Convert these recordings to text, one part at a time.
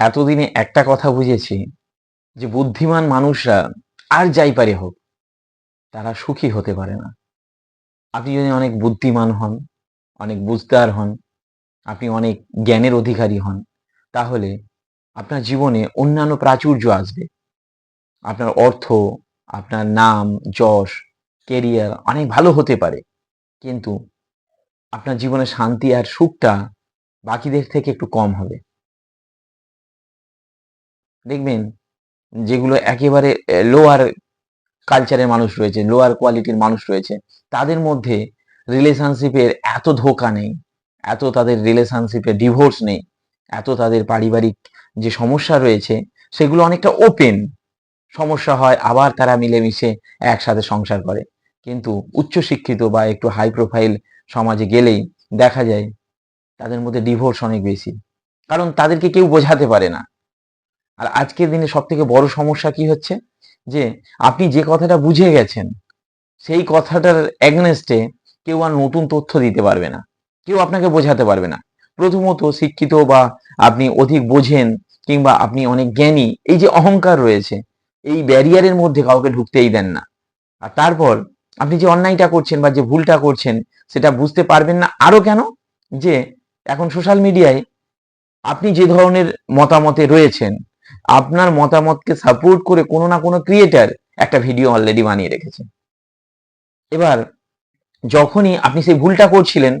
এতদিনে একটা কথা বুঝেছি যে বুদ্ধিমান মানুষরা আর যাই পারে হোক, তারা সুখী হতে পারে না। আপনি যদি অনেক বুদ্ধিমান হন, অনেক বুঝদার হন, আপনি অনেক জ্ঞানের অধিকারী হন, তাহলে আপনার জীবনে অন্যান্য প্রাচুর্য আসবে। আপনার অর্থ, আপনার নাম, যশ কেরিয়ার অনেক ভালো হতে পারে, কিন্তু আপনার জীবনে শান্তি আর সুখটা বাকিদের থেকে একটু কম হবে। দেখবেন যেগুলো একেবারে লোয়ার কালচারের মানুষ রয়েছে লোয়ার কোয়ালিটির মানুষ রয়েছে, তাদের মধ্যে রিলেশনশিপের এত ধোকা নেই, এত তাদের রিলেশনশিপে ডিভোর্স নেই, এত তাদের পারিবারিক যে সমস্যা রয়েছে, সেগুলো অনেকটা ওপেন সমস্যা হয়, আবার তারা মিলেমিশে একসাথে সংসার করে। কিন্তু উচ্চশিক্ষিত বা একটু হাই প্রোফাইল সমাজে গেলেই দেখা যায় তাদের মধ্যে ডিভোর্স অনেক বেশি। কারণ তাদেরকে কেউ বোঝাতে পারে না। আর আজকের দিনে সব থেকে বড় সমস্যা কি হচ্ছে? যে আপনি যে কথাটা বুঝে গেছেন, সেই কথাটার এগনেস্টে কেউ আর নতুন তথ্য দিতে পারবে না। কেউ আপনাকে বোঝাতে পারবে না। প্রথমত শিক্ষিত বা আপনি অধিক বোঝেন কিংবা আপনি অনেক জ্ঞানী, এই যে অহংকার রয়েছে, এই ব্যারিয়ারের মধ্যে কাউকে ঢুকতেই দেন না। আর তারপর আপনি যে অন্যায়টা করছেন বা যে ভুলটা করছেন, সেটা বুঝতে পারবেন না। আরও কেন? যে এখন সোশ্যাল মিডিয়ায় আপনি যে ধরনের মতামতে রয়েছেন আপনার মতামতকে সাপোর্ট করে কোনো না কোনো ক্রিয়েটার একটা ভিডিও অলরেডি বানিয়ে রেখেছে। এবার, যখনই আপনি সেই ভুলটা করছিলেন,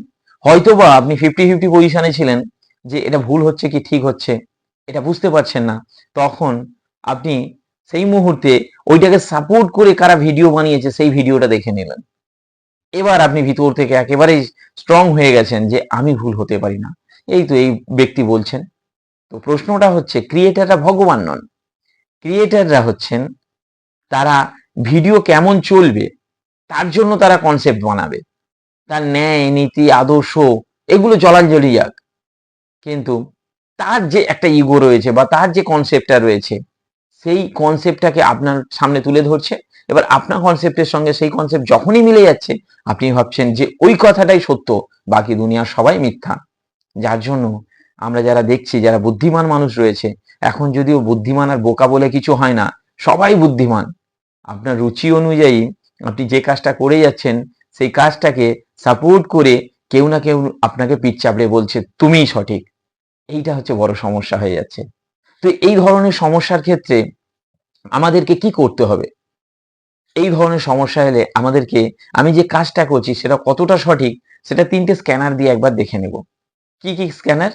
হয়তোবা আপনি ফিফটি ফিফটি পজিশনে ছিলেন যে এটা ভুল হচ্ছে কি ঠিক হচ্ছে, এটা বুঝতে পারছেন না, তখন আপনি সেই মুহূর্তে ওইটাকে সাপোর্ট করে কারা ভিডিও বানিয়েছে সেই ভিডিওটা দেখে নিলেন। এবার আপনি ভিতর থেকে একেবারেই স্ট্রং হয়ে গেছেন যে আমি ভুল হতে পারি না। এই তো এই ব্যক্তি বলছেন। তো প্রশ্নটা হচ্ছে ক্রিয়েটাররা ভগবান নন। ক্রিয়েটাররা হচ্ছেন, তারা ভিডিও কেমন চলবে, তার জন্য তারা কনসেপ্ট বানাবে। তার ন্যায়, নীতি, আদর্শ, এগুলো জলাঞ্জলি যাক। কিন্তু তার যে একটা ইগো রয়েছে বা তার যে কনসেপ্টটা রয়েছে, সেই কনসেপ্টটাকে আপনার সামনে তুলে ধরছে। এবার আপনার কনসেপ্টের সঙ্গে সেই কনসেপ্ট যখনই মিলে যাচ্ছে, আপনি ভাবছেন যে ওই কথাটাই সত্য, বাকি দুনিয়ার সবাই মিথ্যা। যার জন্য আমরা যারা দেখছি, যারা বুদ্ধিমান মানুষ রয়েছে, এখন যদিও বুদ্ধিমান আর বোকা বলে কিছু হয় না, সবাই বুদ্ধিমান। আপনার রুচি অনুযায়ী আপনি যে কাজটা করে যাচ্ছেন, সেই কাজটাকে সাপোর্ট করে কেউ না কেউ আপনাকে পিঠ চাপড়ে বলছে, তুমিই সঠিক। এইটা হচ্ছে বড় সমস্যা হয়ে যাচ্ছে। তো এই ধরনের সমস্যার ক্ষেত্রে আমাদেরকে কি করতে হবে? এই ধরনের সমস্যা এলে আমাদেরকে, আমি যে কাজটা করছি, সেটা কতটা সঠিক, সেটা তিনটে স্ক্যানার দিয়ে একবার দেখে নেব। কি কি স্ক্যানার?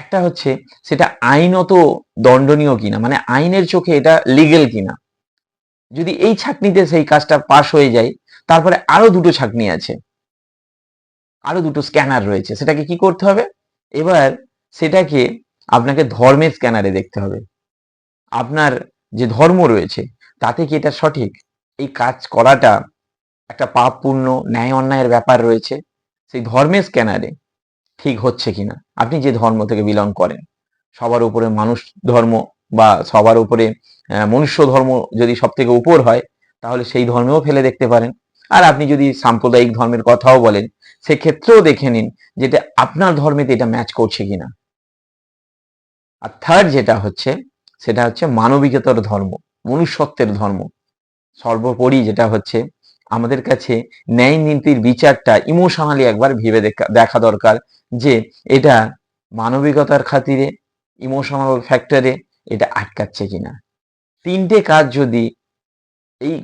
একটা হচ্ছে সেটা আইনত দণ্ডনীয় কিনা মানে আইনের চোখে এটা লিগেল কিনা। যদি এই ছাকনিতে সেই কাজটা পাশ হয়ে যায়, তারপরে আরও দুটো ছাকনি আছে। আরও দুটো স্ক্যানার রয়েছে, সেটাকে কি করতে হবে? এবার সেটাকে আপনাকে ধর্মের স্ক্যানারে দেখতে হবে। আপনার যে ধর্ম রয়েছে, তাতে কি এটা সঠিক? এই কাজ করাটা একটা পাপ পূর্ণ ন্যায় অন্যায়ের ব্যাপার রয়েছে। সেই ধর্মের স্ক্যানারে ঠিক হচ্ছে কিনা? আপনি যে ধর্ম থেকে বিলং করেন, সবার উপরে মানুষ ধর্ম বা সবার উপরে মনুষ্য ধর্ম যদি সব থেকে উপর হয়, তাহলে সেই ধর্মেও ফেলে দেখতে পারেন। আর আপনি যদি সাম্প্রদায়িক ধর্মের কথাও বলেন, সেক্ষেত্রেও দেখে নিন যেটা আপনার ধর্মেতে এটা ম্যাচ করছে কিনা। আর থার্ড যেটা হচ্ছে, সেটা হচ্ছে মানবিকতার ধর্ম, মনুষ্যত্বের ধর্ম। সর্বোপরি যেটা হচ্ছে আমাদের কাছে ন্যায় নীতির বিচারটা ইমোশনালি একবার ভেবে দেখা দরকার যে এটা মানবিকতার খাতিরে ইমোশনাল ফ্যাক্টরে এটা আটকাচ্ছে কিনা। তিনটে কাজ যদি এই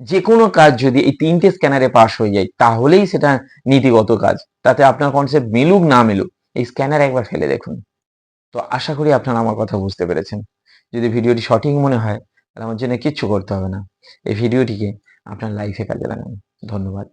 যে কোনো কাজ যদি এই তিনটে স্ক্যানারে পাস হয়ে যায়, তাহলেই সেটা নীতিগত কাজ। তাতে আপনার কনসেপ্ট মিলুক না মিলুক, এই স্ক্যানার একবার ফেলে দেখুন। তো আশা করি আপনারা আমার কথা বুঝতে পেরেছেন। যদি ভিডিওটি সঠিক মনে হয়, তাহলে আমার জন্য কিচ্ছু করতে হবে না। এই ভিডিওটিকে আপনার লাইফে কাজে লাগান। ধন্যবাদ।